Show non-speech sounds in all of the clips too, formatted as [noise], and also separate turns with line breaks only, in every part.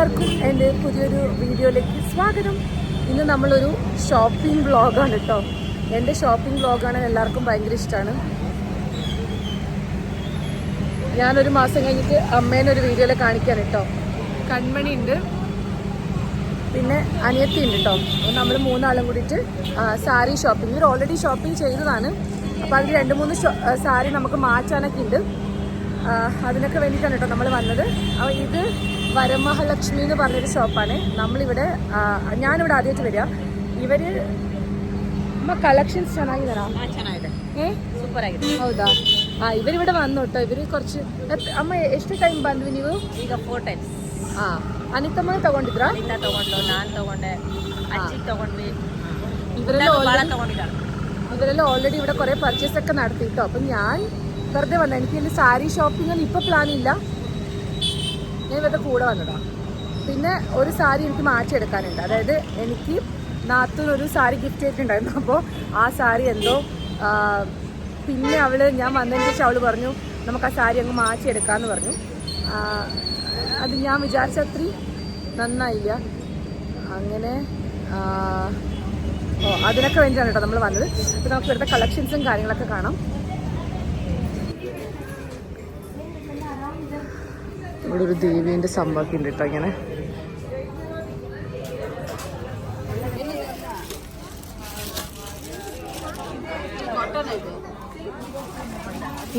എല്ലാവർക്കും എന്റെ പുതിയൊരു വീഡിയോയിലേക്ക് സ്വാഗതം. ഇന്ന് നമ്മളൊരു ഷോപ്പിംഗ് വ്ളോഗാണ് കേട്ടോ എന്റെ ഷോപ്പിംഗ് വ്ളോഗാണ് എല്ലാവർക്കും ഭയങ്കര ഇഷ്ടമാണ് ഞാനൊരു മാസം കഴിഞ്ഞിട്ട് അമ്മേനെ ഒരു വീഡിയോയിൽ കാണിക്കാൻ കേട്ടോ കൺമണി ഉണ്ട്. പിന്നെ അനിയത്തി ഉണ്ട് കേട്ടോ നമ്മൾ മൂന്നാളും കൂടിയിട്ട് സാരി ഷോപ്പിംഗ് ഇവർ ഓൾറെഡി ഷോപ്പിംഗ് ചെയ്തതാണ്. അപ്പോൾ അതിൽ രണ്ട് മൂന്ന് സാരി നമുക്ക് മാറ്റാനൊക്കെ ഉണ്ട്. അതിനൊക്കെ വേണ്ടിയിട്ടാണ് കേട്ടോ നമ്മൾ വന്നത്. അപ്പോൾ ഇത് വരമഹാലക്ഷ്മി എന്ന് പറഞ്ഞൊരു ഷോപ്പാണ്. നമ്മളിവിടെ ഞാനിവിടെ ആദ്യമായിട്ട് വരിക.
ഇവർ കളക്ഷൻസ്
ചെന്നായി
തരാം. സൂപ്പർ
ഹൗദാ. ആ ഇവരിവിടെ വന്നു കേട്ടോ ഇവർ കുറച്ച്
അമ്മ എഷ്ടു
ടൈം
ബന്ധു നീവു
അനിത്തമ്മ
തകൊണ്ടിത്ര
ഇവരെല്ലാം ഓൾറെഡി ഇവിടെ കുറെ പർച്ചേസ് ഒക്കെ നടത്തി അപ്പൊ ഞാൻ വെറുതെ വന്ന എനിക്ക് സാരി ഷോപ്പിംഗ് ഒന്നും ഇപ്പൊ പ്ലാൻ ഇല്ല. ഞാൻ ഇവരുടെ കൂടെ വന്നതാണ് പിന്നെ ഒരു സാരി എനിക്ക് മാറ്റിയെടുക്കാനുണ്ട്. അതായത് എനിക്ക് നാത്തൂന് ഒരു സാരി ഗിഫ്റ്റ് ചെയ്തിട്ടുണ്ടായിരുന്നു. അപ്പോൾ ആ സാരി എന്തോ പിന്നെ അവൾ ഞാൻ വന്നതിന് ശേഷം അവൾ പറഞ്ഞു നമുക്ക് ആ സാരി അങ്ങ് മാറ്റിയെടുക്കാമെന്ന് പറഞ്ഞു. അത് ഞാൻ വിചാരിച്ച നന്നായില്ല. അങ്ങനെ ഓ അതിനൊക്കെ വേണ്ടിയാണ് കേട്ടോ നമ്മൾ വന്നത്. അപ്പോൾ നമുക്ക് ഇവിടുത്തെ കളക്ഷൻസും കാര്യങ്ങളൊക്കെ കാണാം. ഇവിടെ ഒരു ദേവീന്റെ സംഭവമൊക്കെ ഉണ്ട് കേട്ടോ ഇങ്ങനെ.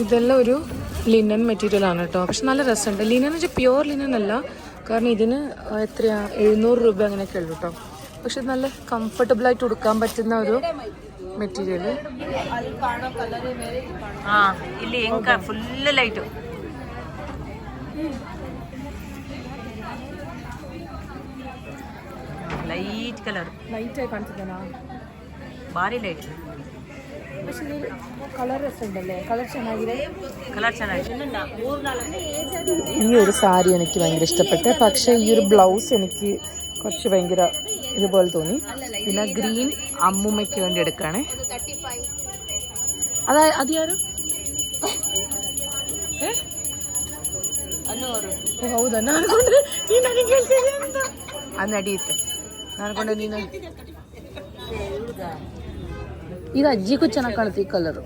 ഇതെല്ലാം ഒരു ലിനൻ മെറ്റീരിയൽ ആണ് കേട്ടോ. പക്ഷെ നല്ല രസമുണ്ട്. ലിനൻ എന്ന് വെച്ചാൽ പ്യുവർ ലിനൻ അല്ല. കാരണം ഇതിന് എത്രയാ? എഴുന്നൂറ് രൂപ അങ്ങനെയൊക്കെ ഉള്ളു കേട്ടോ. പക്ഷെ നല്ല കംഫർട്ടബിൾ ആയിട്ട് ഉടുക്കാൻ പറ്റുന്ന ഒരു മെറ്റീരിയൽ.
ആ ഇല്ല full light light light colour
ലൈറ്റായി കാണിച്ചതാ
ಭಾರಿ ಲೈಟ್
പക്ഷെ ഇത് കളർ രസമുണ്ടല്ലേ കളർ ಚೆನ್ನಾಗಿದೆ
ಕಲರ್ ಚೆನ್ನಾಗಿದೆ ಮೂರ್ ನಾಲ್ಕು
ഈ ഒരു സാരി എനിക്ക് ഭയങ്കര ഇഷ്ടപ്പെട്ടു പക്ഷേ ഈ ഒരു ബ്ലൗസ് എനിക്ക് കുറച്ച് ഭയങ്കര ഇതുപോലെ തോന്നി പിന്നെ ഗ്രീൻ അമ്മുമ്മയ്ക്ക് വേണ്ടി എടുക്കുകയാണേ അതാ അത് ಯಾರು ಏ? ಓ, ಹೌದಾ ನಾನು ಅನ್ಕೊಂಡೆ ನೀನು ನನಗೆ ಹೇಳ್ತಿದ್ಯಾ ಅಂತ ಅದು ನಡೆಯುತ್ತೆ ನಾನು ಅನ್ಕೊಂಡೆ ನೀನು ಇದು ಅಜ್ಜಿಗೂ ಚೆನ್ನಾಗಿ ಕಾಣುತ್ತೆ ಈ ಕಲರು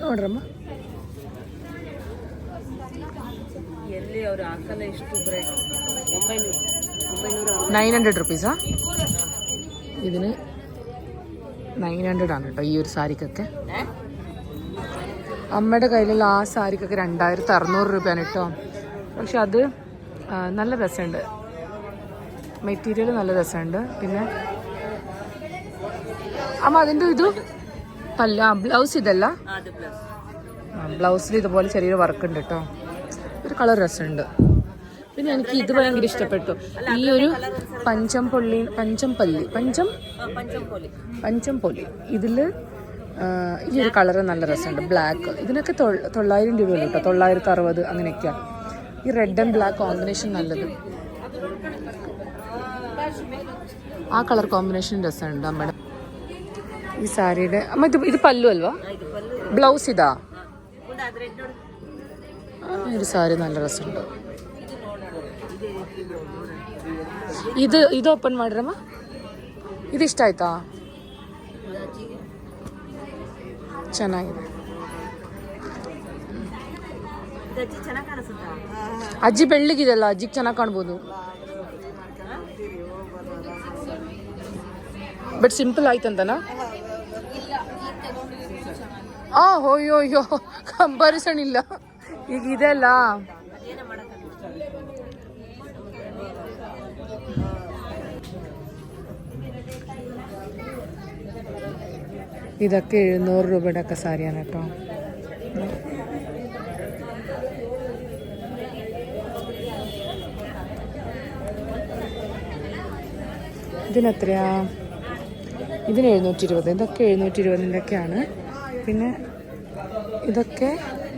ನೋಡ್ರಮ್ಮ
ಎಲ್ಲಿ ಅವ್ರು ಹಾಕಲ್ಲ ಇಷ್ಟು ಬ್ರೈಟ್ ಒಂಬೈನೂರು ಒಂಬೈನೂರು
നയൻ ഹൺഡ്രഡ് റുപ്പീസാ ഇതിന് നയൻ ഹൺഡ്രഡ് ആണ് കേട്ടോ ഈ ഒരു സാരിക്കൊക്കെ അമ്മയുടെ കയ്യിലുള്ള ആ സാരിക്കൊക്കെ രണ്ടായിരത്തി അറുന്നൂറ് രൂപയാണ് കേട്ടോ പക്ഷെ അത് ആ, നല്ല രസമുണ്ട് മെറ്റീരിയൽ നല്ല രസമുണ്ട്. പിന്നെ അമ്മ അതിന്റെ ഇത്? പല്ല ബ്ലൗസ് ഇതല്ല? ബ്ലൗസിൽ ഇതുപോലെ ചെറിയൊരു വർക്ക് ഉണ്ട് കേട്ടോ ഒരു കളർ രസമുണ്ട്. പിന്നെ എനിക്ക് ഇത് ഭയങ്കര ഇഷ്ടപ്പെട്ടു. ഈ ഒരു പഞ്ചംപള്ളി പൊള്ളി പഞ്ചം പഞ്ചംപൊലി ഇതിൽ ഈ ഒരു കളർ നല്ല രസമുണ്ട്. ബ്ലാക്ക്. ഇതിനൊക്കെ തൊള്ളായിരം രൂപയുള്ളൂ കേട്ടോ തൊള്ളായിരത്തി അറുപത് അങ്ങനെയൊക്കെയാണ് ഈ റെഡ് ആൻഡ് ബ്ലാക്ക് കോമ്പിനേഷൻ നല്ലത്. ಆ ಕಲರ್ ಕಾಂಬಿನೇಷನ್ ಡ್ರೆಸ್ ಉಂಟಾ ಮೇಡಮ್ ಈ ಸ್ಯಾರಿയുടെ ಅಮ್ಮ ಇದು
ಇದು ಪಲ್ಲು ಅಲ್ವಾ? ಬ್ಲೌಸ್
ಇದಾ ഒരു സാരി നല്ല രസമുണ്ട് ഇത് ഇത് ഓപ്പൺ ಮಾಡಿರಮ್ಮ? ಇದು ಇಷ್ಟ ಆಯ್ತಾ? ಚೆನ್ನಾಗಿದೆ.
ಅಜ್ಜಿ
ಬೆಳ್ಳಗಿದೆಲ್ಲ ಅಜ್ಜಿಗೆ ಚೆನ್ನಾಗಿ ಕಾಣ್ಬೋದು. ಬಟ್ ಸಿಂಪಲ್ ಆಯ್ತಂತನಾ ಆ ಹೋಯ್ಯೋ ಅಯ್ಯೋ ಕಂಪಾರಿಸನ್ ಇಲ್ಲ ಈಗ ಇದೆಲ್ಲ
ಅದೇನ ಮಾಡಕ್ಕಾಗಲ್ಲ
ഇതൊക്കെ എഴുന്നൂറ് രൂപയുടെ ഒക്കെ സാരിയാണ് കേട്ടോ ഇതിനെത്രയാ ഇതിന് എഴുന്നൂറ്റി ഇരുപത് ഇതൊക്കെ എഴുന്നൂറ്റി ഇരുപതിന്റെയൊക്കെയാണ് പിന്നെ ഇതൊക്കെ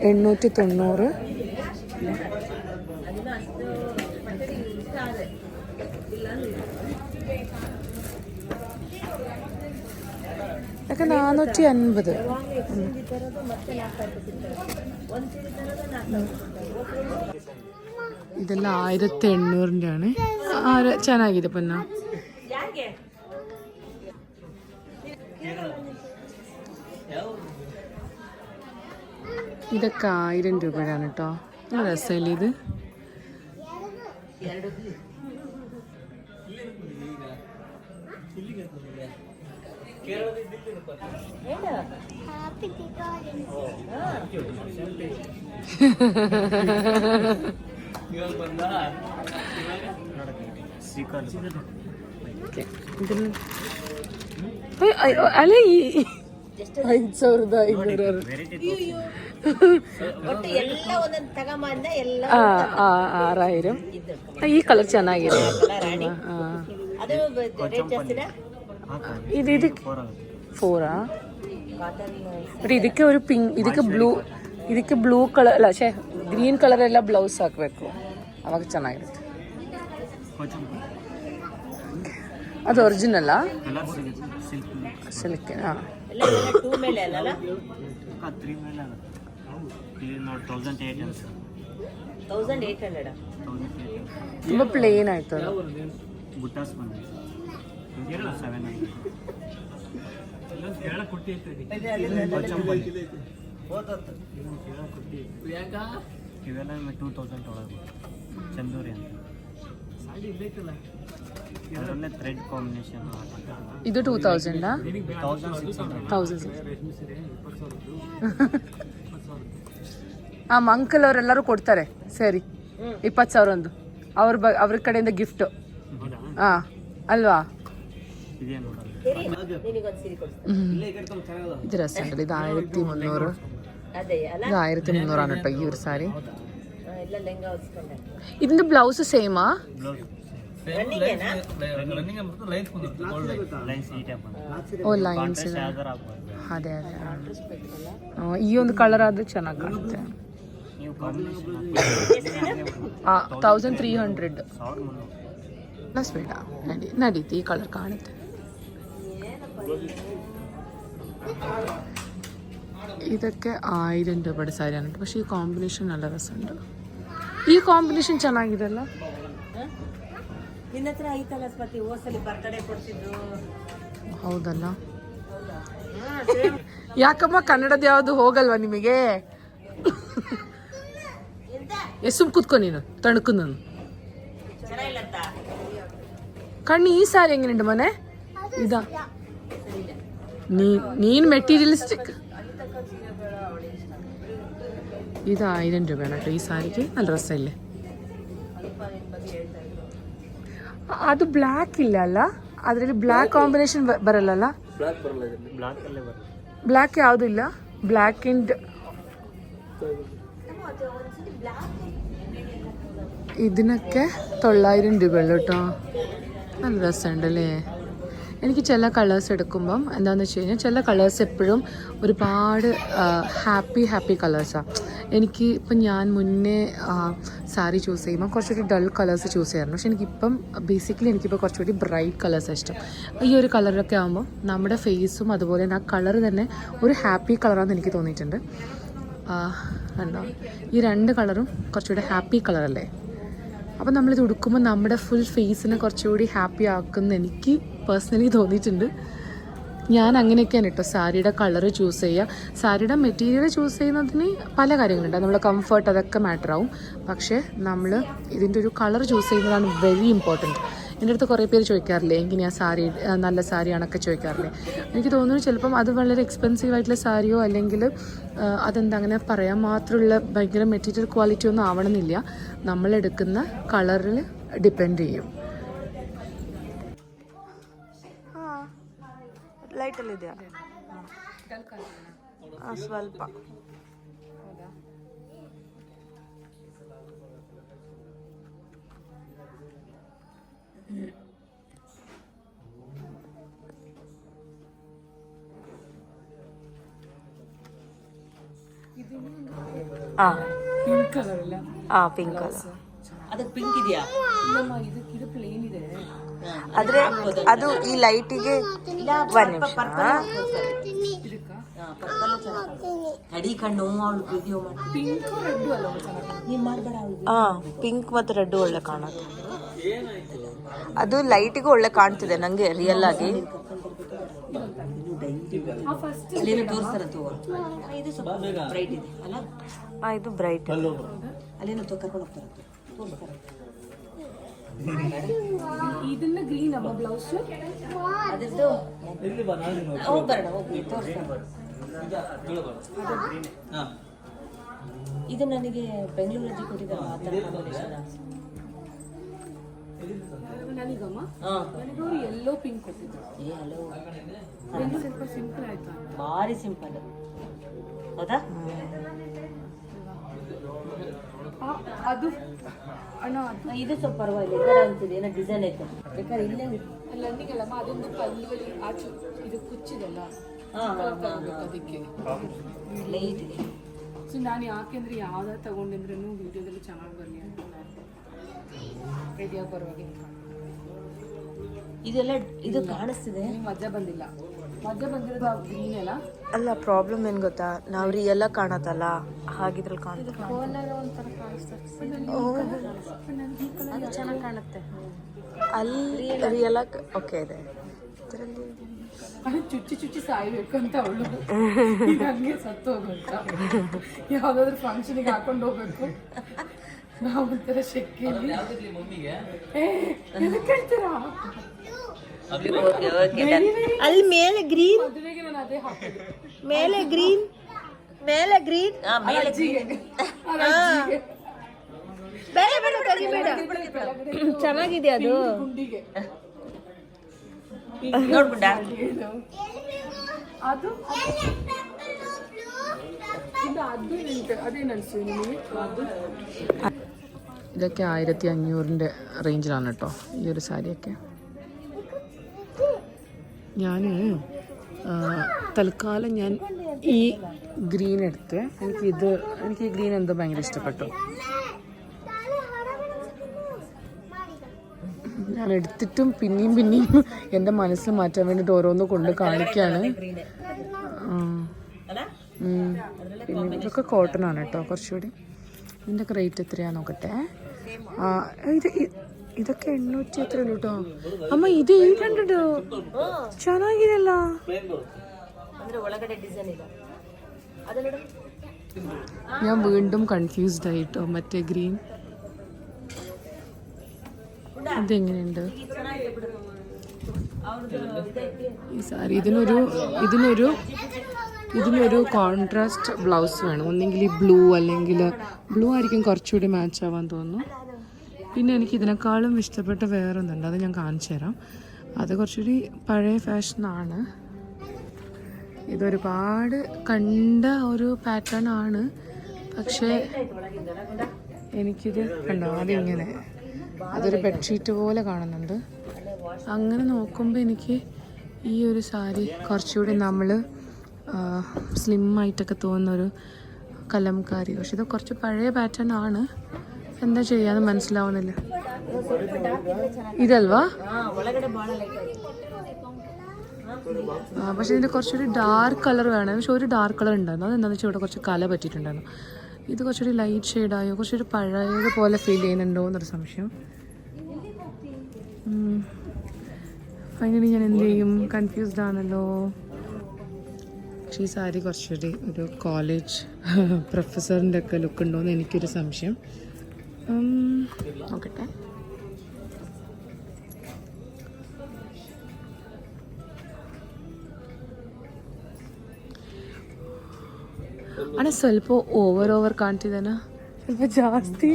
എണ്ണൂറ്റി തൊണ്ണൂറ് ഇതൊക്കെ നാനൂറ്റി അൻപത് ഇതെല്ലാം ആയിരത്തി എണ്ണൂറിന്റെ ആണ് ആര് ಚೆನ್ನಾಗಿದೆ ಪನ್ನ ഇതൊക്കെ ആയിരം രൂപയാണ് കേട്ടോ രസമല്ലേ ഇത്? [laughs] അല്ലേ ഈ ಐದು ಸಾವಿರದ ಐನೂರ ಆರಾಯಿರಂ ಈ ಕಲರ್ ಚೆನ್ನಾಗಿದೆ ಇದು ಇದಕ್ಕೆ
ಫೋರಾ
ಬಟ್ ಇದಕ್ಕೆ ಒಂದು ಪಿಂಕ್ ಇದಕ್ಕೆ ಬ್ಲೂ ಇದಕ್ಕೆ ಬ್ಲೂ ಕಲರ್ ಅಲ್ಲ ಶೇ ಗ್ರೀನ್ ಕಲರ್ ಎಲ್ಲ ಬ್ಲೌಸ್ ಹಾಕಬೇಕು ಅವಾಗ ಚೆನ್ನಾಗಿರುತ್ತೆ ಅದು ಒರಿಜಿನಲ್ಲ
ಸಿಲ್ಕ್
ಹಾಂ [coughs]
ಟೂ ಮೇಲೆ ಅಲ್ಲ
ತ್ರೀ ಮೇಲೆ ನೋಡಿ ತೌಸಂಡ್ ಅಂತ
ತೌಸಂಡ್ ಏಟ್ ಹಂಡ್ರೆಡ್
ತುಂಬ ಪ್ಲೇನ್ ಆಯ್ತು ಅದು
ಬುಟ್ಟಾಸ್ ಬಂದಿದೆ ಸೆವೆನ್ ಇವೆಲ್ಲ ಟೂ ತೌಸಂಡ್ ಒಳಗೆ ಚಂದೂರಿ ಅಂತ. ಅದರಲ್ಲೇ ಥ್ರೆಡ್ ಕಾಂಬಿನೇಷನ್
ಇದು two thousand
thousand six hundred
thousand ಆ ಅಂಕಲ್ ಅವರೆಲ್ಲರೂ ಕೊಡ್ತಾರೆ ಸರಿ ಇಪ್ಪತ್ತು ಸಾವಿರ ಒಂದು ಅವ್ರ ಬ ಅವ್ರ ಕಡೆಯಿಂದ ಗಿಫ್ಟ್ ಹಾ ಅಲ್ವಾ
ಇದೇ ನೋಡೋದು
ಸರಿ ನಿನಗೊಂದು ಸೀರೆ ಕೊಡ್ತೀನಿ
ഇത് രസമുണ്ട് ഇത് ആയിരത്തി മുന്നൂറ്
ಅದೇ ಅಲ್ಲ
ഇത് ആയിരത്തി മുന്നൂറാണ് കേട്ടോ ഈ ഒരു സാരി
ಆ, ಎಲ್ಲ ಲೆಂಗ ಹೊಲ್ಸ್ಕೊಂಡೆ
ഇതിന്റെ ബ്ലൗസ് സെയിമാ
ಬ್ಲೌಸ್
ರನ್ನಿಂಗೇನಾ
ಲೈನ್ಸ್ ಈ ಟೈಪ್ ಬಂದು
ಓ ಲೈನ್ಸ್
ಕಾಂಟ್ರಾಸ್ಟ್ ಯಾವ್ದಾರು ಆಗ್ಬೋದು
ಅದೇ ಅದೇ ಆ, ಈ ಒಂದು ಕಲರ್ ಆದ್ರೆ ಚೆನ್ನಾಗಿ ಕಾಣುತ್ತೆ
ನೀವು ಕಾಂಬಿನೇಷನ್
ತೌಸಂಡ್ ತ್ರೀ ಹಂಡ್ರೆಡ್
ಸಾವಿರ ಮುನ್ನೂರು
ಪ್ಲಸ್ ಬೇಡ ನಡಿ ನಡೀತಿ ಈ ಕಲರ್ ಕಾಣುತ್ತೆ ಇದಕ್ಕೆ ആയിരം രൂപയുടെ സാരിയാണ് കേട്ടോ. പക്ഷേ ഈ കോമ്പിനേഷൻ നല്ല രസമുണ്ട് ഈ കോമ്പിനേഷൻ ಚೆನ್ನಾಗಿದೆಲ್ಲ
ನಿನ್ನ ಹತ್ರ ಐತಲ್ಲ ಸ್ಪತಿ ಹೋಸಲಿ ಬರ್ತಡೇ ಕೊಡ್ತಿದ್ರು
ಹೌದಲ್ಲ
ಹಾ ಸೇಮ್
ಯಾಕಮ್ಮ ಕನ್ನಡದ ಯಾವುದು ಹೋಗಲ್ವಾ ನಿಮಗೆ ಎಸ್ಸುಮ್ ಕುತ್ಕೊ ನೀನು ತಣುಕು ನಾನು
ಚೆನ್ನಾಗಿಲ್ಲಂತ
ಕಣ್ಣು ಈ ಸಾರಿ ಹೆಂಗೇನುಂಟು ಮನೆ ಇದ ನೀ ನೀನು ಮೆಟೀರಿಯಲಿಸ್ಟಿಕ್ ഇത് ആയിരം രൂപയാണ് കേട്ടോ ഈ സാരിക്ക് നല്ല രസമില്ലേ ಅದು ಬ್ಲ್ಯಾಕ್ ಇಲ್ಲ ಅಲ್ಲ ಅದರಲ್ಲಿ ಬ್ಲ್ಯಾಕ್ ಕಾಂಬಿನೇಷನ್ ಬರಲ್ಲಲ್ಲ
ಬ್ಲಾಕಲ್ಲೇ ಬರುತ್ತೆ
ಬ್ಲ್ಯಾಕ್ ಯಾವುದೂ ಇಲ್ಲ ಬ್ಲ್ಯಾಕ್ ಆ್ಯಂಡ್ ഇതിനൊക്കെ തൊള്ളായിരം രൂപയുള്ളൂ കേട്ടോ നല്ല രസമുണ്ടല്ലേ എനിക്ക് ചില കളേഴ്സ് എടുക്കുമ്പം എന്താണെന്ന് വെച്ച് കഴിഞ്ഞാൽ ചില കളേഴ്സ് എപ്പോഴും ഒരുപാട് ഹാപ്പി ഹാപ്പി കളേഴ്സാണ് എനിക്ക് ഇപ്പം ഞാൻ മുന്നേ സാരി ചൂസ് ചെയ്യുമ്പോൾ കുറച്ചുകൂടി ഡൾ കളേഴ്സ് ചൂസ് ചെയ്യാറുണ്ട്. പക്ഷെ എനിക്കിപ്പം ബേസിക്കലി എനിക്കിപ്പോൾ കുറച്ചുകൂടി ബ്രൈറ്റ് കളേഴ്സ് ഇഷ്ടം. ഈ ഒരു കളറൊക്കെ ആകുമ്പോൾ നമ്മുടെ ഫേസും അതുപോലെ തന്നെ ആ കളർ തന്നെ ഒരു ഹാപ്പി കളറാണെന്ന് എനിക്ക് തോന്നിയിട്ടുണ്ട്. കണ്ടോ? ഈ രണ്ട് കളറും കുറച്ചുകൂടി ഹാപ്പി കളറല്ലേ അപ്പം നമ്മളിത് ഉടുക്കുമ്പോൾ നമ്മുടെ ഫുൾ ഫേസിനെ കുറച്ചുകൂടി ഹാപ്പി ആക്കുന്ന എനിക്ക് പേഴ്സണലി തോന്നിയിട്ടുണ്ട്. ഞാൻ അങ്ങനെയൊക്കെയാണ് കേട്ടോ സാരിയുടെ കളർ ചൂസ് ചെയ്യുക. സാരിയുടെ മെറ്റീരിയൽ ചൂസ് ചെയ്യുന്നതിന് പല കാര്യങ്ങളുണ്ട്. നമ്മൾ കംഫർട്ട് അതൊക്കെ മാറ്റർ ആവും. പക്ഷേ നമ്മൾ ഇതിന്റെ ഒരു കളർ ചൂസ് ചെയ്യുന്നതാണ് വെരി ഇമ്പോർട്ടന്റ് എന്റെ അടുത്ത് കുറേ പേര് ചോദിക്കാറില്ലേ എങ്ങനെയാണ് സാരി നല്ല സാരിയാണൊക്കെ ചോദിക്കാറില്ലേ? എനിക്ക് തോന്നുന്നു ചിലപ്പം അത് വളരെ എക്സ്പെൻസീവ് ആയിട്ടുള്ള സാരിയോ അല്ലെങ്കിൽ അതെന്താ അങ്ങനെ പറയാൻ മാത്രമുള്ള ഭയങ്കര മെറ്റീരിയൽ ക്വാളിറ്റി ഒന്നും ആവണമെന്നില്ല. നമ്മളെടുക്കുന്ന കളറിൽ ഡിപ്പെൻഡ് ചെയ്യും.
ಲೈಟಲ್ಲಿ ಇದೆಯಾ ಸ್ವಲ್ಪ ಆ
ಪಿಂಕ್ ಕಲರ್ ಇಲ್ಲ
ಆ ಪಿಂಕ್ ಕಲರ್ ಅದಕ್ಕೆ ಪಿಂಕ್ ಇದೆಯಾ
ಇದಕ್ಕೆ ಇದು ಪ್ಲೇನ್ ಇದೆ
ಆದ್ರೆ ಅದು ಈ ಲೈಟಿಗೆ ಒಂದ್ ನಿಮಿಷ
ಪಿಂಕ್
ಮತ್ತು ರೆಡ್ ಒಳ್ಳೆ ಕಾಣುತ್ತೆ. ಅದು ಲೈಟಿಗೂ ಒಳ್ಳೆ ಕಾಣ್ತಿದೆ ನಂಗೆ ರಿಯಲ್ ಆಗಿ.
ಇದು ಬ್ರೈಟ್ ಅಲ್ಲೇನೋ ಕರ್ಕೊಂಡು
ಇದನ್ನ ಗ್ರೀನ್ ಅಮ್ಮ ಬ್ಲೌಸ್
ಅದ್ರದ್ದು ಹೋಗಿ ಇದು ನನಗೆ ಬೆಂಗಳೂರಲ್ಲಿ ಕೊಟ್ಟಿದ್ದಾರೆ ಆ ಥರ ಕಾಂಬಿನೇಷನ್
ನನಗಮ್ಮ?
ಹಾಂ.
ನನಗವ್ರು ಎಲ್ಲೋ ಪಿಂಕ್ ಕೊಟ್ಟಿದ್ರು
ಏ ಹಲೋ
ಇದು ಸ್ವಲ್ಪ ಸಿಂಪಲ್ ಆಯ್ತಾ?
ಭಾರಿ ಸಿಂಪಲ್ ಹೌದಾ?
ಅದು? ಅಣ್ಣ ಅದು?
ಇದು ಸ್ವಲ್ಪ ಪರವಾಗಿಲ್ಲ ಇದರ ಅಂತಿದೆ ಏನೋ ಡಿಸೈನ್ ಐತೆ. ಬೇಕಾದ್ರೆ ಇಲ್ಲೇ
ಅಲ್ಲ ನನಗಲ್ಲಮ್ಮ ಅದೊಂದು ಪಲ್ಲಿ ಆಚು ಇದು ಕುಚ್ಚಿದಲ್ಲ?
ಹಾಂ
ಅದಕ್ಕೆ.
ಲೈಟ್ ಇದೆ.
ಸೊ ನಾನು ಯಾಕೆಂದ್ರೆ ಯಾವ್ದಾರು ತಗೊಂಡಿದ್ರೂ ವಿಡಿಯೋದಲ್ಲಿ ಚೆನ್ನಾಗಿ ಬರಲಿ ಅಂತ ರೆಡಿಯಾಗಿ ಪರವಾಗಿಲ್ಲ
ಇದೆಲ್ಲ ಇದು ಕಾಣಿಸ್ತಿದೆ?
ನಿಮ್ಗೆ ಮಜಾ ಬಂದಿಲ್ಲ.
ಅಲ್ಲ ಪ್ರಾಬ್ಲಮ್ ಏನು ಗೊತ್ತಾ? ನಾವು ರಿಯಲ್ ಎಲ್ಲ ಕಾಣತ್ತಲ್ಲ? ಹಾಗಿದ್ರಲ್ಲಿ ಕಾಣುತ್ತೆ
ಅದು. ಚೆನ್ನಾಗಿ ಕಾಣುತ್ತೆ.
ಅಲ್ಲಿ ರೀ ಆಗಿ. ಓಕೆ ಇದೆ. ಇದರಲ್ಲಿ
ಚುಚ್ಚಿ ಚುಚ್ಚಿ ಸಾಯ್ಬೇಕು ಅಂತ ಅವಳು ಹಂಗೆ ಸತ್ತು ಹೋಗುತ್ತ ಯಾವ್ದಾದ್ರು ಫಂಕ್ಷನಿಗೆ ಹಾಕೊಂಡು ಹೋಗ್ಬೇಕು. ನಾವು ಒಂಥರ ಶೆಕೆಯಲ್ಲಿ
ಚೆನ್ನಾಗಿದೆ ಅದು.
ನೋಡ್ಬಿಟ್ಟು?
ഇതൊക്കെ ആയിരത്തി അഞ്ഞൂറിന്റെ റേഞ്ചിലാണ് കേട്ടോ ഈ ഒരു സാരിയൊക്കെ. ഞാൻ തൽക്കാലം ഞാൻ ഈ ഗ്രീൻ എടുത്ത് എനിക്ക് ഇത് എനിക്ക് ഈ ഗ്രീൻ എന്തോ ഭയങ്കര ഇഷ്ടപ്പെട്ടു ഞാൻ എടുത്തിട്ടും പിന്നെയും പിന്നെയും എന്റെ മനസ്സ് മാറ്റാൻ വേണ്ടിയിട്ട് ഓരോന്ന് കൊണ്ട്. ഉം. പിന്നെ ഇതൊക്കെ കോട്ടൺ ആണ് കേട്ടോ കുറച്ചുകൂടി ഇതിന്റെയൊക്കെ റേറ്റ് എത്രയാണെന്ന് നോക്കട്ടെ ഇത് ഇ- ഇതൊക്കെ എണ്ണൂറ്റി എത്ര കേട്ടോ ಅಮ್ಮ ಇದು ಏಟ್ ಹಂಡ್ರೆಡ್ ಚೆನ್ನಾಗಿದೆಲ್ಲ
ಅಂದ್ರೆ ಒಳಗಡೆ ಡಿಸೈನ್ ಇದೆ ಅದೆಲ್ಲ
ഞാൻ വീണ്ടും കൺഫ്യൂസ്ഡ് ആയിട്ടോ മറ്റേ ഗ്രീൻ ഇതെങ്ങനെയുണ്ട് ഈ സാരി ഇതിനൊരു ഇതിനൊരു ഇതിനൊരു കോൺട്രാസ്റ്റ് ബ്ലൗസ് വേണം ഒന്നെങ്കിൽ ഈ ബ്ലൂ അല്ലെങ്കിൽ ബ്ലൂ ആയിരിക്കും കുറച്ചുകൂടി മാച്ച് ആവാൻ തോന്നുന്നു പിന്നെ എനിക്ക് ഇതിനേക്കാളും ഇഷ്ടപ്പെട്ട വേറൊന്നുണ്ട്. അത് ഞാൻ കാണിച്ചു തരാം. അത് കുറച്ചുകൂടി പഴയ ഫാഷനാണ് ഇതൊരുപാട് കണ്ട ഒരു പാറ്റേൺ ആണ്. പക്ഷേ എനിക്കിത് കണ്ടോ? അതിങ്ങനെ. അതൊരു ബെഡ്ഷീറ്റ് പോലെ കാണുന്നുണ്ട്. അങ്ങനെ നോക്കുമ്പോൾ എനിക്ക് ഈ ഒരു സാരി കുറച്ചുകൂടി നമ്മൾ സ്ലിം ആയിട്ടൊക്കെ തോന്നുന്ന ഒരു കലംകാരി. പക്ഷെ ഇത് കുറച്ച് പഴയ പാറ്റേൺ ആണ്. എന്താ ചെയ്യാന്ന് മനസ്സിലാവുന്നില്ല. ഇതല്വാ പക്ഷെ ഇതിന് കുറച്ചൊരു ഡാർക്ക് കളർ വേണം. പക്ഷെ ഒരു ഡാർക്ക് കളർ ഉണ്ടായിരുന്നു. അതെന്താണെന്ന് വെച്ചാൽ ഇവിടെ കുറച്ച് കല പറ്റിയിട്ടുണ്ടായിരുന്നു. ഇത് കുറച്ചൊരു ലൈറ്റ് ഷെയ്ഡായോ കുറച്ചൊരു പഴയത് പോലെ ഫീൽ ചെയ്യുന്നുണ്ടോ എന്നൊരു സംശയം. ഫൈനലി ഞാൻ എന്ത് ചെയ്യും? കൺഫ്യൂസ്ഡ് ആണല്ലോ. പക്ഷേ ഈ സാരി കുറച്ചൊരു ഒരു കോളേജ് പ്രൊഫസറിന്റെ [laughs] ഒക്കെ ലുക്ക് ഉണ്ടോ എന്ന് എനിക്കൊരു സംശയം. നോക്കട്ടെ ಅಣ್ಣ ಸ್ವಲ್ಪ ಓವರ್ ಓವರ್ ಕಾಣ್ತಿದ್ದಾನ ಸ್ವಲ್ಪ ಜಾಸ್ತಿ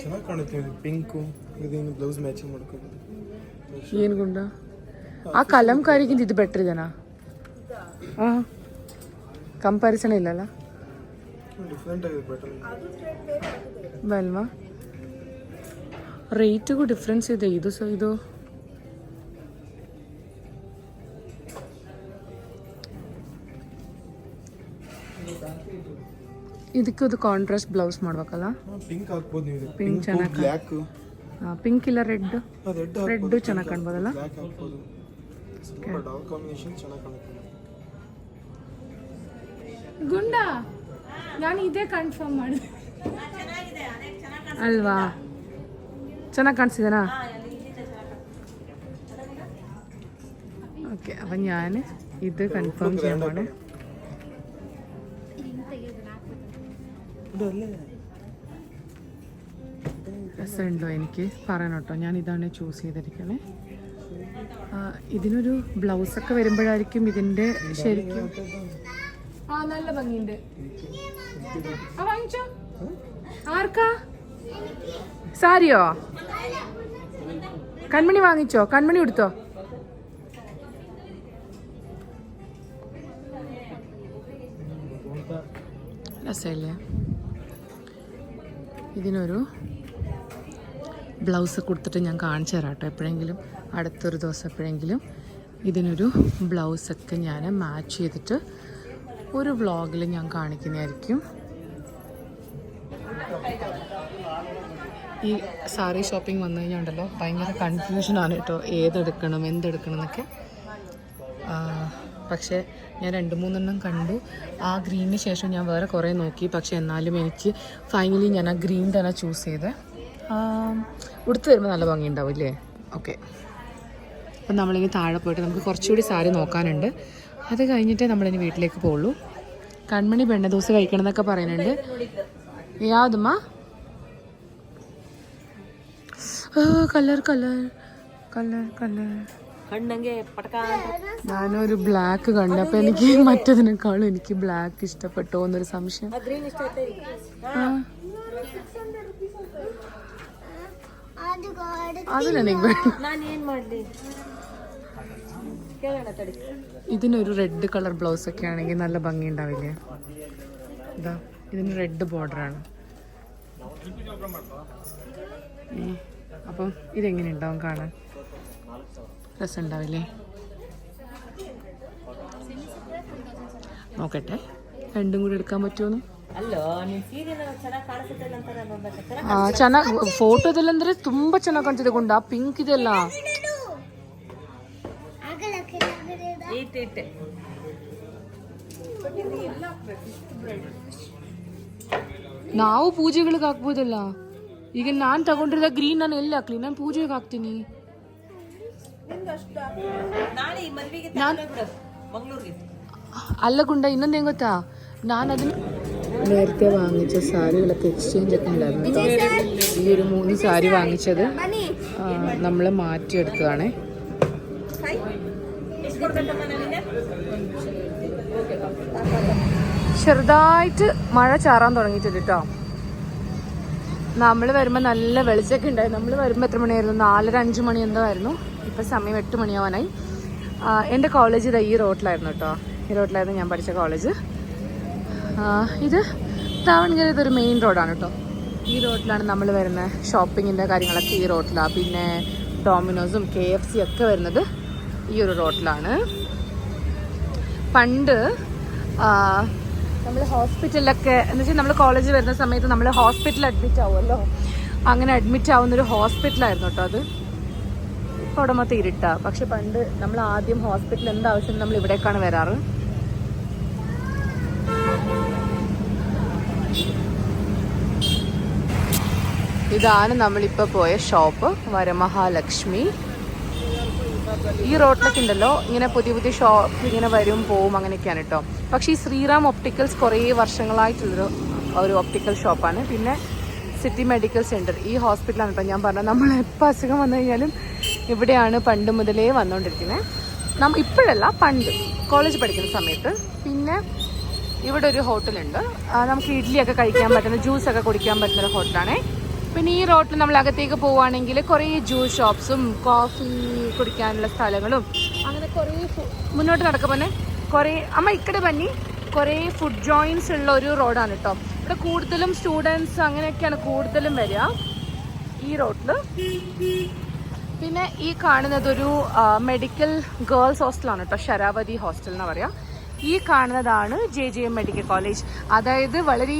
ಚೆನ್ನಾಗಿ ಕಾಣುತ್ತೆ ಇದು ಪಿಂಕು ಇದೇನು ಬ್ಲೌಸ್ ಮ್ಯಾಚಿಂಗ್ ಮಾಡ್ಕೋಬೋದು
ಏನು ಗುಂಡ ಆ ಕಲಂಕಾರಿಗಿಂತ ಇದು ಬೆಟ್ರ್ ಇದೆನಾ ಹಾಂ ಕಂಪ್ಯಾರಿಸನ್ ಇಲ್ಲಲ್ಲ
ಡಿಫ್ರೆಂಟ್ ಆಗಿದೆ ಬೆಟರ್
ಬಲ್ವಾ ರೇಟಿಗೂ ಡಿಫ್ರೆನ್ಸ್ ಇದೆ ಇದು ಸೊ ಇದು ಇದಕ್ಕೆ ಅದು ಕಾಂಟ್ರಾಸ್ಟ್ ಬ್ಲೌಸ್ ಮಾಡ್ಬೇಕಲ್ಲ
ಪಿಂಕ್ ಹಾಕ್ಬೋದು ನೀವು
Pink
ಪಿಂಕ್
ಚೆನ್ನಾಗ್
ಬ್ಲ್ಯಾಕ್
ಪಿಂಕ್ ಇಲ್ಲ ರೆಡ್
ಅದು ರೆಡ್
ರೆಡ್ ಚೆನ್ನಾಗಿ ಕಾಣ್ಬೋದಲ್ಲ
ಬ್ಲ್ಯಾಕ್ ಹಾಕ್ಬೋದು ಸ್ವಲ್ಪ ಡಾರ್ಕ್ ಕಾಂಬಿನೇಷನ್ ಚೆನ್ನಾಗಿ ಕಾಣುತ್ತೆ
ಗುಂಡ ನಾನು ಇದೇ ಕನ್ಫರ್ಮ್ ಮಾಡಿದೆ ಅಲ್ವಾ ಚೆನ್ನಾಗಿ ಕಾಣಿಸಿದನಾ ഓക്കെ അപ്പം ഞാൻ ഇത് കൺഫേം ചെയ്യാൻ പോണേ രസമുണ്ടോ എനിക്ക് പറയണം കേട്ടോ ഞാൻ ഇതാണ് ചൂസ് ചെയ്തിരിക്കണേ ആ, ഇതിനൊരു ബ്ലൗസൊക്കെ വരുമ്പോഴായിരിക്കും ഇതിൻ്റെ ശരിക്കും ആ നല്ല ഭംഗിയുണ്ട്. ആ വാങ്ങിച്ചോ. ആർക്കാ? സാരിയോ? കൺമണി വാങ്ങിച്ചോ? കൺമണി എടുത്തോ രസമില്ല? ഇതിനൊരു ബ്ലൗസ് കൊടുത്തിട്ട് ഞാൻ കാണിച്ചു തരാം കേട്ടോ. എപ്പോഴെങ്കിലും അടുത്തൊരു ദിവസം എപ്പോഴെങ്കിലും ഇതിനൊരു ബ്ലൗസൊക്കെ ഞാൻ മാച്ച് ചെയ്തിട്ട് ഒരു വ്ളോഗിൽ ഞാൻ കാണിക്കുന്നതായിരിക്കും. ഈ സാരി ഷോപ്പിംഗ് വന്നു കഴിഞ്ഞാൽ ഉണ്ടല്ലോ ഭയങ്കര കൺഫ്യൂഷനാണ് കേട്ടോ. ഏതെടുക്കണം എന്തെടുക്കണം എന്നൊക്കെ. പക്ഷേ ഞാൻ രണ്ട് മൂന്നെണ്ണം കണ്ടു. ആ ഗ്രീനിന് ശേഷം ഞാൻ വേറെ കുറേ നോക്കി. പക്ഷേ എന്നാലും എനിക്ക് ഫൈനലി ഞാൻ ആ ഗ്രീൻ തന്നെ ചൂസ് ചെയ്ത്. ഉടുത്ത് വരുമ്പോൾ നല്ല ഭംഗി ഉണ്ടാവും ഇല്ലേ? ഓക്കെ അപ്പം നമ്മളിനി താഴെ പോയിട്ട് നമുക്ക് കുറച്ചുകൂടി സാരി നോക്കാനുണ്ട്. അത് കഴിഞ്ഞിട്ടേ നമ്മളിനി വീട്ടിലേക്ക് പോകുള്ളൂ കൺമണി ബെണ്ണദോശ കഴിക്കണം എന്നൊക്കെ പറയുന്നുണ്ട്. യാതുമ കലർ കലർ കലർ കലർ ഞാനൊരു ബ്ലാക്ക് കണ്ടു അപ്പൊ എനിക്ക് മറ്റതിനേക്കാളും എനിക്ക് ബ്ലാക്ക് ഇഷ്ടപ്പെട്ടോ എന്നൊരു സംശയം. അതിനെനിക്ക് വേണം ഇതിനൊരു റെഡ് കളർ ബ്ലൗസ് ഒക്കെ ആണെങ്കിൽ നല്ല ഭംഗി ഉണ്ടാവില്ലേ ഇതാ ഇതിന് റെഡ് ബോർഡറാണ് അപ്പം ഇതെങ്ങനെ ഉണ്ടാവും കാണാൻ രസം ഉണ്ടാവില്ലേ നോക്കട്ടെ രണ്ടും കൂടി എടുക്കാൻ പറ്റുമോ
ಅಲ್ಲೋ ನೀನ್ ಸೀರೆ ಚೆನ್ನಾಗಿ ಕಾಣಿಸುತ್ತೆ ಅಂತ ನಾನು ಬಂದಾಗ ಚೆನ್ನಾಗಿ
ಆ ಚೆನ್ನಾಗಿ ಫೋಟೋದಲ್ಲಿ ಅಂದ್ರೆ ತುಂಬಾ ಚೆನ್ನಾಗಿ ಕಾಣ್ತಿದೆ ಗುಂಡ ಆ ಪಿಂಕ್ ಇದೆಲ್ಲ
ಇಟ್ಟು ಇಟ್ಟೆ
ನಾವು ಪೂಜೆಗಳಿಗೆ ಹಾಕ್ಬೋದಲ್ಲ ಈಗ ನಾನ್ ತಗೊಂಡಿರೋದ ಗ್ರೀನ್ ನಾನು ಎಲ್ಲಿ ಹಾಕ್ಲಿ ನಾನು ಪೂಜೆಗೆ ಹಾಕ್ತೀನಿ
ನಾಳೆ ಈ ಮದ್ವೆಗೆ ಬಿಡು ಮಂಗ್ಳೂರ್ಗೆ
അല്ല ഗുണ്ട ഇന്നെന്താ ಗೊತ್ತಾ ഞാൻ അതിന് നേരത്തെ വാങ്ങിച്ച സാരികളൊക്കെ എക്സ്ചേഞ്ച് ഒക്കെ ഉണ്ടായിരുന്നു കേട്ടോ. ഈ ഒരു മൂന്ന് സാരി വാങ്ങിച്ചത് നമ്മൾ മാറ്റിയെടുത്തതാണേ
ಎಷ್ಟು ಕೊಡ್ಬೇಕಮ್ಮ ನನಗೆ
ചെറുതായിട്ട് മഴ ചാറാൻ തുടങ്ങിയിട്ടുണ്ട് കേട്ടോ നമ്മൾ വരുമ്പോൾ നല്ല വെളിച്ചൊക്കെ ഉണ്ടായി നമ്മൾ വരുമ്പോൾ എത്ര മണിയായിരുന്നു? നാലര അഞ്ച് മണി എന്തോ ആയിരുന്നു. ഇപ്പം സമയം എട്ട് മണിയാവാനായി. എന്റെ കോളേജ് ഇതാ ഈ റോട്ടിലായിരുന്നു കേട്ടോ ഈ റോട്ടിലായിരുന്നു ഞാൻ പഠിച്ച കോളേജ് ഇത് താവൺകര ഇതൊരു മെയിൻ റോഡാണ് കേട്ടോ ഈ റോട്ടിലാണ് നമ്മൾ വരുന്നത്. ഷോപ്പിങ്ങിന്റെ കാര്യങ്ങളൊക്കെ ഈ റോട്ടിലാണ് പിന്നെ ഡോമിനോസും കെ എഫ് സി ഒക്കെ വരുന്നത്. ഈ ഒരു റോഡിലാണ് പണ്ട് നമ്മൾ ഹോസ്പിറ്റലിലൊക്കെ എന്ന് വെച്ചാൽ നമ്മൾ കോളേജ് വരുന്ന സമയത്ത് നമ്മൾ ഹോസ്പിറ്റലിൽ അഡ്മിറ്റ് ആവുമല്ലോ? അങ്ങനെ അഡ്മിറ്റ് ആവുന്ന ഒരു ഹോസ്പിറ്റലായിരുന്നു കേട്ടോ അത്. ഇപ്പോൾ അവിടെ പക്ഷെ പണ്ട് നമ്മൾ ആദ്യം ഹോസ്പിറ്റലിൽ എന്താവശ്യം നമ്മൾ ഇവിടേക്കാണ് വരാറ്. ഇതാണ് നമ്മളിപ്പോൾ പോയ ഷോപ്പ് വരമഹാലക്ഷ്മി. ഈ റോഡിലൊക്കെ ഉണ്ടല്ലോ ഇങ്ങനെ പുതിയ പുതിയ ഷോപ്പ് ഇങ്ങനെ വരും പോവും അങ്ങനെയൊക്കെയാണ് കേട്ടോ. പക്ഷേ ഈ ശ്രീറാം ഒപ്റ്റിക്കൽസ് കുറേ വർഷങ്ങളായിട്ടുള്ളൊരു ഒരു ഒപ്റ്റിക്കൽ ഷോപ്പാണ് പിന്നെ സിറ്റി മെഡിക്കൽ സെന്റർ ഈ ഹോസ്പിറ്റലാണ് കേട്ടോ ഞാൻ പറഞ്ഞത്. നമ്മൾ എപ്പോൾ അസുഖം വന്നു കഴിഞ്ഞാലും ഇവിടെയാണ് പണ്ട് മുതലേ വന്നുകൊണ്ടിരിക്കുന്നത് നമ്മൾ ഇപ്പോഴല്ല പണ്ട്. കോളേജ് പഠിക്കുന്ന സമയത്ത്. പിന്നെ ഇവിടെ ഒരു ഹോട്ടലുണ്ട് നമുക്ക് ഇഡ്ഡലിയൊക്കെ കഴിക്കാൻ പറ്റുന്ന ജ്യൂസൊക്കെ കുടിക്കാൻ പറ്റുന്ന ഒരു ഹോട്ടലാണേ പിന്നെ ഈ റോട്ടിൽ നമ്മൾ അകത്തേക്ക് പോവുകയാണെങ്കിൽ കുറേ ജ്യൂസ് ഷോപ്സും കോഫി കുടിക്കാനുള്ള സ്ഥലങ്ങളും അങ്ങനെ കുറേ മുന്നോട്ട് നടക്കുമ്പോൾ കുറേ അമ്മ ഇക്കടെ പന്നി കുറേ ഫുഡ് ജോയിൻസ് ഉള്ള ഒരു റോഡാണ് കേട്ടോ ഇവിടെ കൂടുതലും സ്റ്റുഡൻസ് അങ്ങനെയൊക്കെയാണ് കൂടുതലും വരിക ഈ റോഡിൽ പിന്നെ ഈ കാണുന്നത് ഒരു മെഡിക്കൽ ഗേൾസ് ഹോസ്റ്റലാണ് കേട്ടോ ശരാവതി ഹോസ്റ്റൽ എന്ന് പറയാം. ഈ കാണുന്നതാണ് J J M medical college അതായത് വളരെ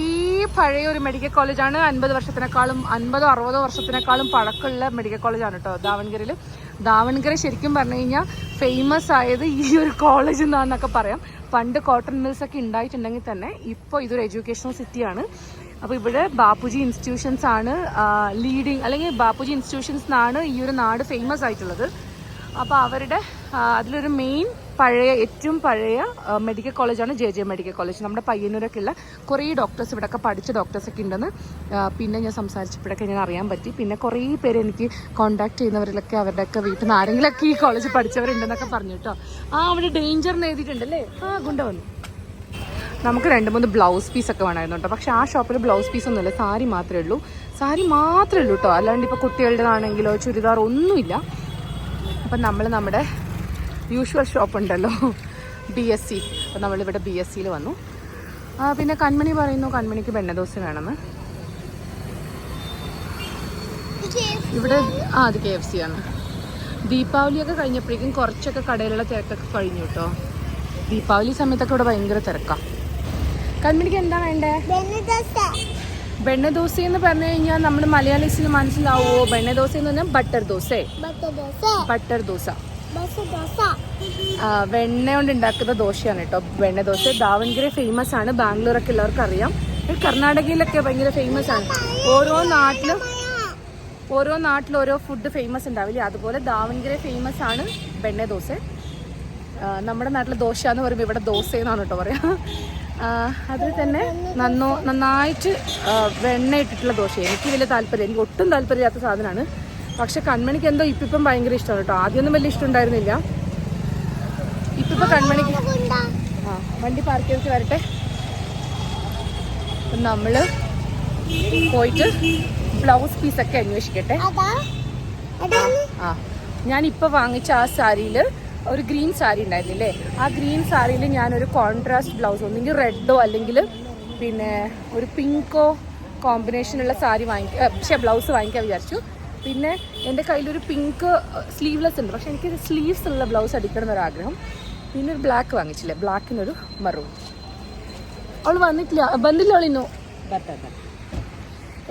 പഴയ ഒരു മെഡിക്കൽ കോളേജാണ് അൻപത് വർഷത്തിനേക്കാളും അൻപതോ അറുപതോ വർഷത്തിനേക്കാളും പഴക്കമുള്ള മെഡിക്കൽ കോളേജാണ് കേട്ടോ ദാവൺഗരയിൽ ദാവൺഗിരി ശരിക്കും പറഞ്ഞു കഴിഞ്ഞാൽ ഫേമസ് ആയത് ഈ ഒരു കോളേജ് എന്നാണെന്നൊക്കെ പറയാം. പണ്ട് കോട്ടൺ മിൽസ് ഒക്കെ ഉണ്ടായിട്ടുണ്ടെങ്കിൽ തന്നെ ഇപ്പോൾ ഇതൊരു എഡ്യൂക്കേഷണൽ സിറ്റിയാണ് അപ്പോൾ ഇവിടെ ബാപ്പുജി ഇൻസ്റ്റിറ്റ്യൂഷൻസ് ആണ് ലീഡിങ് അല്ലെങ്കിൽ ബാപ്പുജി ഇൻസ്റ്റിറ്റ്യൂഷൻസ് എന്നാണ് ഈ ഒരു നാട് ഫേമസ് ആയിട്ടുള്ളത്. അപ്പോൾ അവരുടെ അതിലൊരു മെയിൻ പഴയ ഏറ്റവും പഴയ മെഡിക്കൽ കോളേജാണ് ജെ ജെ മെഡിക്കൽ കോളേജ് നമ്മുടെ പയ്യന്നൂരൊക്കെ ഉള്ള കുറേ ഡോക്ടേഴ്സ് ഇവിടെയൊക്കെ പഠിച്ച ഡോക്ടേഴ്സൊക്കെ ഉണ്ടെന്ന് പിന്നെ ഞാൻ സംസാരിച്ചപ്പോഴൊക്കെ ഞാൻ അറിയാൻ പറ്റി. പിന്നെ കുറേ പേര് എനിക്ക് കോൺടാക്ട് ചെയ്യുന്നവരിലൊക്കെ അവരുടെയൊക്കെ വീട്ടിൽ നിന്ന് ആരെങ്കിലുമൊക്കെ ഈ കോളേജിൽ പഠിച്ചവരുണ്ടെന്നൊക്കെ പറഞ്ഞു കേട്ടോ. ആ അവിടെ ഡേഞ്ചറിന് എഴുതിയിട്ടുണ്ടല്ലേ? ആ കൊണ്ടുവന്നു വന്നു. നമുക്ക് രണ്ട് മൂന്ന് ബ്ലൗസ് പീസ് ഒക്കെ വേണമായിരുന്നു കേട്ടോ. പക്ഷേ ആ ഷോപ്പിൽ ബ്ലൗസ് പീസ് ഒന്നുമില്ല സാരി മാത്രമേ ഉള്ളൂ. സാരി മാത്രമേ ഉള്ളൂ കേട്ടോ. അല്ലാണ്ട് ഇപ്പോൾ കുട്ടികളുടേതാണെങ്കിലോ ചുരിദാർ ഒന്നുമില്ല. അപ്പം നമ്മൾ നമ്മുടെ യൂഷ്വൽ ഷോപ്പ് ഉണ്ടല്ലോ ബി എസ് സി അപ്പം നമ്മളിവിടെ ബി എസ് സിയിൽ വന്നു. ആ, പിന്നെ കൺമണി പറയുന്നു കൺമണിക്ക് ബെണ്ണദോശ വേണമെന്ന്. ഇവിടെ ആ അത് കെ എഫ് സി ആണ്. ദീപാവലിയൊക്കെ കഴിഞ്ഞപ്പോഴേക്കും കുറച്ചൊക്കെ കടയിലുള്ള തിരക്കൊക്കെ കഴിഞ്ഞു കേട്ടോ ദീപാവലി സമയത്തൊക്കെ ഇവിടെ ഭയങ്കര തിരക്കാണ് കൺമണിക്ക് എന്താ വേണ്ടേ? ബെണ്ണ ദോശ എന്ന് പറഞ്ഞു കഴിഞ്ഞാൽ നമ്മൾ മലയാളീസിന് മനസ്സിലാവുമോ ബെണ്ണ ദോശ എന്ന് പറഞ്ഞാൽ ബട്ടർ ദോശ. ബട്ടർ ദോശ. വെണ്ണ കൊണ്ട് ഉണ്ടാക്കുന്ന ദോശയാണ് കേട്ടോ. വെണ്ണ ദോശ. ദാവൻഗിരി ഫേമസ് ആണ്. ബാംഗ്ലൂരൊക്കെ എല്ലാവർക്കും അറിയാം കർണാടകയിലൊക്കെ ഭയങ്കര ഫേമസ് ആണ്. ഓരോ നാട്ടിലും ഓരോ നാട്ടിലും ഓരോ ഫുഡ് ഫേമസ് ഉണ്ടാവില്ലേ? അതുപോലെ ദാവൻഗിരി ഫേമസ് ആണ് വെണ്ണ ദോശ. നമ്മുടെ നാട്ടിൽ ദോശ എന്ന് പറയുമ്പോൾ ഇവിടെ ദോശ എന്നാണ് കേട്ടോ പറയാ. ആ, അതിൽ തന്നെ നന്നോ നന്നായിട്ട് വെണ്ണ ഇട്ടിട്ടുള്ള ദോശ എനിക്ക് വലിയ താല്പര്യം എനിക്ക് ഒട്ടും താല്പര്യമില്ലാത്ത സാധനമാണ്. പക്ഷെ കൺമണിക്ക് എന്തോ ഇപ്പിപ്പം ഭയങ്കര ഇഷ്ടമാണ് കേട്ടോ. ആദ്യമൊന്നും വലിയ ഇഷ്ടം ഉണ്ടായിരുന്നില്ല ഇപ്പിപ്പം കൺമണിക്ക് ആ വണ്ടി പാർക്ക് ചെയ്തിട്ട് വരട്ടെ. നമ്മൾ പോയിട്ട് ബ്ലൗസ് പീസൊക്കെ അന്വേഷിക്കട്ടെ. ആ ഞാനിപ്പോൾ വാങ്ങിച്ച ആ സാരിയിൽ ഒരു ഗ്രീൻ സാരി ഉണ്ടായിരുന്നില്ലേ ആ ഗ്രീൻ സാരിയിൽ ഞാനൊരു കോൺട്രാസ്റ്റ് ബ്ലൗസ് ഒന്നെങ്കിൽ റെഡോ അല്ലെങ്കിൽ പിന്നെ ഒരു പിങ്കോ കോമ്പിനേഷനുള്ള സാരി വാങ്ങിക്കുക പക്ഷേ ബ്ലൗസ് വാങ്ങിക്കാൻ വിചാരിച്ചു. പിന്നെ എന്റെ കയ്യിലൊരു പിങ്ക് സ്ലീവ്ലെസ് ഉണ്ട്. പക്ഷേ എനിക്ക് സ്ലീവ്സ് ഉള്ള ബ്ലൗസ് അടിക്കണം എന്നൊരാഗ്രഹം പിന്നെ ഒരു ബ്ലാക്ക് വാങ്ങിച്ചില്ലേ? ബ്ലാക്കിനൊരു മറൂൺ അവൾ വന്നിട്ടില്ല. വന്നില്ല ഇന്നു?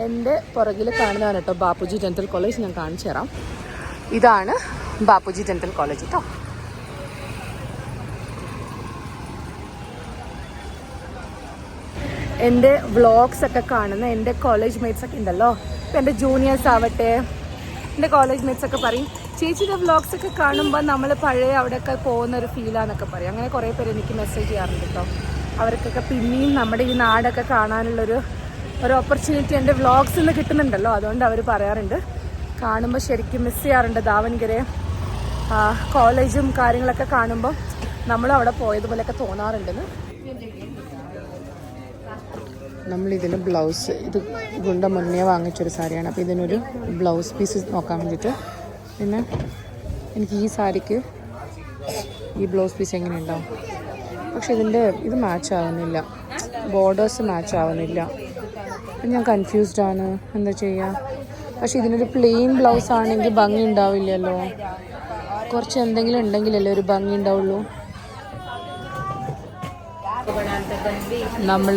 എന്റെ പുറകിൽ കാണുന്നതാണ് കേട്ടോ ബാപ്പുജി ഡെന്റൽ കോളേജ്. ഞാൻ കാണിച്ചു തരാം. ഇതാണ് ബാപ്പുജി ഡെന്റൽ കോളേജ് കേട്ടോ എന്റെ വ്ളോഗ്സ് ഒക്കെ കാണുന്ന എന്റെ കോളേജ് മേറ്റ്സ് ഒക്കെ ഉണ്ടല്ലോ. ഇപ്പം എന്റെ ജൂനിയേഴ്സ് ആവട്ടെ എന്റെ കോളേജ് മേറ്റ്സ് ഒക്കെ പറയും ചേച്ചിയുടെ വ്ളോഗ്സ് ഒക്കെ കാണുമ്പോൾ നമ്മൾ പഴയ അവിടെയൊക്കെ പോകുന്ന ഒരു ഫീലാന്നൊക്കെ പറയും. അങ്ങനെ കുറേ പേര് എനിക്ക് മെസ്സേജ് ചെയ്യാറുണ്ട് കേട്ടോ അവർക്കൊക്കെ പിന്നെയും നമ്മുടെ ഈ നാടൊക്കെ കാണാനുള്ളൊരു ഒരു ഓപ്പർച്യൂണിറ്റി എന്റെ വ്ളോഗ്സിൽ നിന്ന് കിട്ടുന്നുണ്ടല്ലോ അതുകൊണ്ട് അവർ പറയാറുണ്ട്. കാണുമ്പോൾ ശരിക്കും മിസ് ചെയ്യാറുണ്ട് ദാവൻകരെ. കോളേജും കാര്യങ്ങളൊക്കെ കാണുമ്പോൾ നമ്മൾ അവിടെ പോയതുപോലെയൊക്കെ തോന്നാറുണ്ടെന്ന്. നമ്മളിതിന് ബ്ലൗസ് ഇത് ഗുണ്ട മുന്നേ വാങ്ങിച്ചൊരു സാരിയാണ്. അപ്പോൾ ഇതിനൊരു ബ്ലൗസ് പീസ് നോക്കാൻ വേണ്ടിയിട്ട് പിന്നെ എനിക്ക് ഈ സാരിക്ക് ഈ ബ്ലൗസ് പീസ് എങ്ങനെ ഉണ്ടാവും പക്ഷെ ഇതിന്റെ ഇത് മാച്ച് ആവുന്നില്ല. ബോർഡേഴ്സ് മാച്ച് ആവുന്നില്ല. ഞാൻ കൺഫ്യൂസ്ഡ് ആണ്. എന്താ ചെയ്യുക പക്ഷെ ഇതിനൊരു പ്ലെയിൻ ബ്ലൗസ് ആണെങ്കിൽ ഭംഗി ഉണ്ടാവില്ലല്ലോ. കുറച്ച് എന്തെങ്കിലും ഉണ്ടെങ്കിലല്ലേ ഒരു ഭംഗി ഉണ്ടാവുള്ളൂ. നമ്മൾ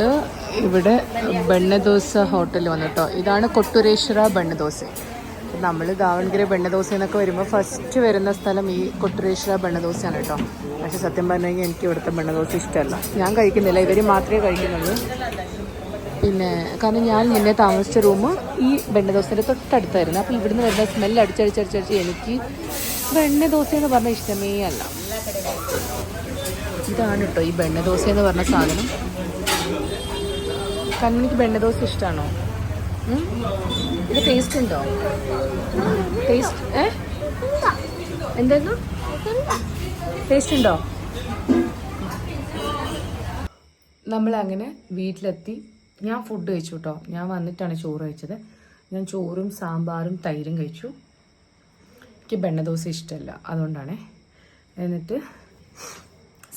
ഇവിടെ ബെണ്ണദോസ ഹോട്ടലിൽ വന്നിട്ടോ. ഇതാണ് കൊട്ടുരേശ്വര ബെണ്ണദോസ നമ്മൾ ദാവൺഗിരി ബെണ്ണദോസ എന്നൊക്കെ വരുമ്പോൾ ഫസ്റ്റ് വരുന്ന സ്ഥലം ഈ കൊട്ടുരേശ്വര ബെണ്ണദോസയാണ് കേട്ടോ. പക്ഷെ സത്യം പറഞ്ഞു കഴിഞ്ഞാൽ എനിക്ക് ഇവിടുത്തെ ബെണ്ണദോസ ഇഷ്ടമല്ല. ഞാൻ കഴിക്കുന്നില്ല. ഇവർ മാത്രമേ കഴിക്കുന്നുള്ളൂ. പിന്നെ കാരണം ഞാൻ മുന്നേ താമസിച്ച റൂം ഈ ബെണ്ണദോസയുടെ തൊട്ടടുത്തായിരുന്നു. അപ്പോൾ ഇവിടുന്ന് വരുന്ന സ്മെല്ല് അടിച്ചടിച്ചടിച്ചടിച്ച് എനിക്ക് ബെണ്ണദോസ എന്ന് പറഞ്ഞ ഇഷ്ടമേ അല്ല. ഇതാണ് കേട്ടോ ഈ ബെണ്ണദോശ എന്ന് പറഞ്ഞ സാധനം. കണ്ണിക്ക് ബെണ്ണദോശ ഇഷ്ടമാണോ? ഇത് ടേസ്റ്റ് ഉണ്ടോ? ടേസ്റ്റ് ഏ? എന്തായിരുന്നു? ടേസ്റ്റ് ഉണ്ടോ? നമ്മളങ്ങനെ വീട്ടിലെത്തി. ഞാൻ ഫുഡ് കഴിച്ചു കേട്ടോ ഞാൻ വന്നിട്ടാണ് ചോറ് കഴിച്ചത്. ഞാൻ ചോറും സാമ്പാറും തൈരും കഴിച്ചു. എനിക്ക് ബെണ്ണദോശ ഇഷ്ടമല്ല അതുകൊണ്ടാണേ. എന്നിട്ട്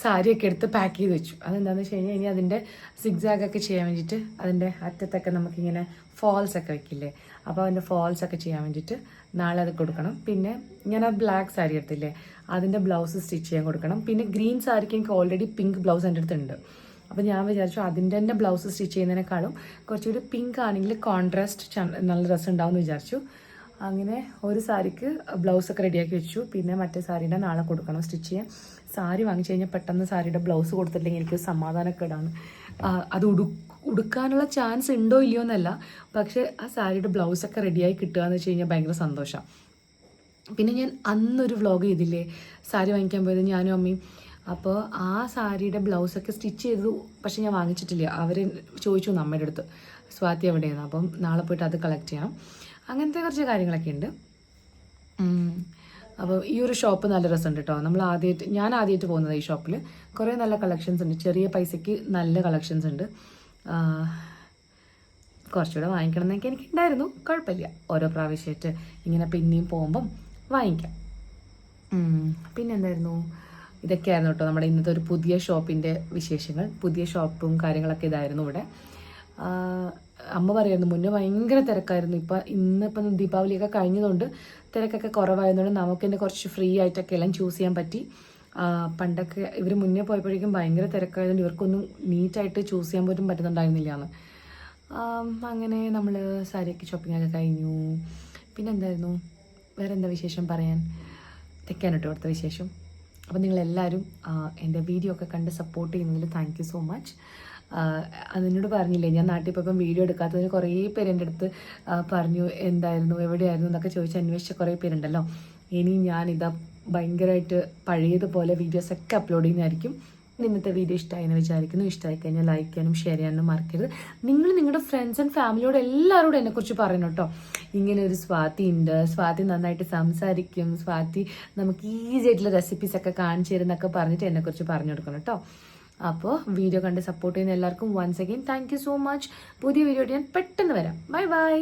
സാരിയൊക്കെ എടുത്ത് പാക്ക് ചെയ്ത് വെച്ചു. അതെന്താണെന്ന് വെച്ച് കഴിഞ്ഞാൽ ഇനി അതിന്റെ സിഗ്സാഗ് ഒക്കെ ചെയ്യാൻ വേണ്ടിയിട്ട് അതിന്റെ അറ്റത്തൊക്കെ നമുക്കിങ്ങനെ ഫോൾസ് ഒക്കെ വെക്കില്ലേ? അപ്പോൾ അതിന്റെ ഫോൾസ് ഒക്കെ ചെയ്യാൻ വേണ്ടിയിട്ട് നാളെ അത് കൊടുക്കണം. പിന്നെ ഞാൻ ആ ബ്ലാക്ക് സാരി എടുത്തില്ലേ അതിന്റെ ബ്ലൗസ് സ്റ്റിച്ച് ചെയ്യാൻ കൊടുക്കണം. പിന്നെ ഗ്രീൻ സാരിക്ക് എനിക്ക് ഓൾറെഡി പിങ്ക് ബ്ലൗസ് എന്റെ അടുത്തുണ്ട്. അപ്പോൾ ഞാൻ വിചാരിച്ചു അതിന്റെ തന്നെ ബ്ലൗസ് സ്റ്റിച്ച് ചെയ്യുന്നതിനേക്കാളും കുറച്ചുകൂടി പിങ്ക് ആണെങ്കിൽ കോൺട്രാസ്റ്റ് നല്ല രസം ഉണ്ടാവും എന്ന് വിചാരിച്ചു. അങ്ങനെ ഒരു സാരിക്ക് ബ്ലൗസൊക്കെ റെഡിയാക്കി വെച്ചു. പിന്നെ മറ്റേ സാരീന്റെ നാളെ കൊടുക്കണം സ്റ്റിച്ച് ചെയ്യാൻ. സാരി വാങ്ങിച്ചു കഴിഞ്ഞാൽ പെട്ടെന്ന് സാരിയുടെ ബ്ലൗസ് കൊടുത്തില്ലെങ്കിൽ എനിക്ക് സമാധാനക്കേടാണ്. അത് ഉടു ഉടുക്കാനുള്ള ചാൻസ് ഉണ്ടോ ഇല്ലയോ എന്നല്ല. പക്ഷേ ആ സാരിയുടെ ബ്ലൗസൊക്കെ റെഡിയായി കിട്ടുക എന്ന് വെച്ച് കഴിഞ്ഞാൽ ഭയങ്കര സന്തോഷമാണ് പിന്നെ ഞാൻ അന്നൊരു വ്ളോഗ് ചെയ്തില്ലേ? സാരി വാങ്ങിക്കാൻ പോയത് ഞാനും അമ്മയും. അപ്പോൾ ആ സാരിയുടെ ബ്ലൗസൊക്കെ സ്റ്റിച്ച് ചെയ്തു പക്ഷെ ഞാൻ വാങ്ങിച്ചിട്ടില്ല. അവർ ചോദിച്ചു അമ്മയുടെ അടുത്ത്. സ്വാതി എവിടെയാണ് അപ്പം നാളെ പോയിട്ട് അത് കളക്ട് ചെയ്യണം. അങ്ങനത്തെ കുറച്ച് കാര്യങ്ങളൊക്കെ ഉണ്ട്. അപ്പോൾ ഈ ഒരു ഷോപ്പ് നല്ല രസമുണ്ട് കേട്ടോ നമ്മൾ ആദ്യമായിട്ട് ഞാൻ ആദ്യമായിട്ട് പോകുന്നത് ഈ ഷോപ്പിൽ കുറേ നല്ല കളക്ഷൻസ് ഉണ്ട്. ചെറിയ പൈസയ്ക്ക് നല്ല കളക്ഷൻസ് ഉണ്ട്. കുറച്ചുകൂടെ വാങ്ങിക്കണം എന്നൊക്കെ എനിക്ക് ഉണ്ടായിരുന്നു കുഴപ്പമില്ല. ഓരോ പ്രാവശ്യമായിട്ട് ഇങ്ങനെ പിന്നെയും പോകുമ്പം വാങ്ങിക്കാം. പിന്നെ പിന്നെന്തായിരുന്നു? ഇതൊക്കെയായിരുന്നു കേട്ടോ നമ്മുടെ ഇന്നത്തെ ഒരു പുതിയ ഷോപ്പിന്റെ വിശേഷങ്ങൾ. പുതിയ ഷോപ്പും കാര്യങ്ങളൊക്കെ ഇതായിരുന്നു ഇവിടെ. അമ്മ പറയുന്നു മുന്നേ ഭയങ്കര തിരക്കായിരുന്നു. ഇപ്പം ഇന്നിപ്പം ദീപാവലിയൊക്കെ കഴിഞ്ഞതുകൊണ്ട് തിരക്കൊക്കെ കുറവായതുകൊണ്ട് നമുക്ക് തന്നെ കുറച്ച് ഫ്രീ ആയിട്ടൊക്കെ എല്ലാം ചൂസ് ചെയ്യാൻ പറ്റി. പണ്ടൊക്കെ ഇവർ മുന്നേ പോയപ്പോഴേക്കും ഭയങ്കര തിരക്കായതുകൊണ്ട് ഇവർക്കൊന്നും നീറ്റായിട്ട് ചൂസ് ചെയ്യാൻ പോലും പറ്റുന്നുണ്ടായിരുന്നില്ല എന്ന് അങ്ങനെ നമ്മൾ സാരിയൊക്കെ ഷോപ്പിംഗ് ഒക്കെ കഴിഞ്ഞു. പിന്നെ എന്തായിരുന്നു വേറെ എന്താ വിശേഷം പറയാൻ? ഇതൊക്കെയാണ് കേട്ടോ അടുത്ത വിശേഷം അപ്പോൾ നിങ്ങളെല്ലാവരും എന്റെ വീഡിയോ ഒക്കെ കണ്ട് സപ്പോർട്ട് ചെയ്യുന്നതിൽ താങ്ക് യു സോ മച്ച് അതിനോട് പറഞ്ഞില്ലേ ഞാൻ നാട്ടിൽ വീഡിയോ എടുക്കാത്തതിന് കുറേ പേര് എന്റെ അടുത്ത് പറഞ്ഞു എന്തായിരുന്നു എവിടെയായിരുന്നു എന്നൊക്കെ ചോദിച്ച് അന്വേഷിച്ച കുറേ പേരുണ്ടല്ലോ. ഇനി ഞാനിതാ ഭയങ്കരമായിട്ട് പഴയതുപോലെ വീഡിയോസൊക്കെ അപ്ലോഡ് ചെയ്യുന്നതായിരിക്കും. ഇന്നത്തെ വീഡിയോ ഇഷ്ടമായി എന്ന് വിചാരിക്കുന്നു. ഇഷ്ടമായി കഴിഞ്ഞാൽ ലൈക്ക് ചെയ്യാനും ഷെയർ ചെയ്യാനും മറക്കരുത്. നിങ്ങൾ നിങ്ങളുടെ ഫ്രണ്ട്സ് ആൻഡ് ഫാമിലിയോട് എല്ലാവരോടും എന്നെക്കുറിച്ച് പറയണം കേട്ടോ ഇങ്ങനെ ഒരു സ്വാതി ഉണ്ട്. സ്വാതി നന്നായിട്ട് സംസാരിക്കും. സ്വാതി നമുക്ക് ഈസി ആയിട്ടുള്ള റെസിപ്പീസ് ഒക്കെ കാണിച്ചു തരുന്നൊക്കെ പറഞ്ഞിട്ട് എന്നെക്കുറിച്ച് പറഞ്ഞു കൊടുക്കണം കേട്ടോ അപ്പോൾ വീഡിയോ കണ്ട് സപ്പോർട്ട് ചെയ്യുന്ന എല്ലാവർക്കും once again thank so much പുതിയ വീഡിയോ ഞാൻ പെട്ടെന്ന് വരാം. Bye bye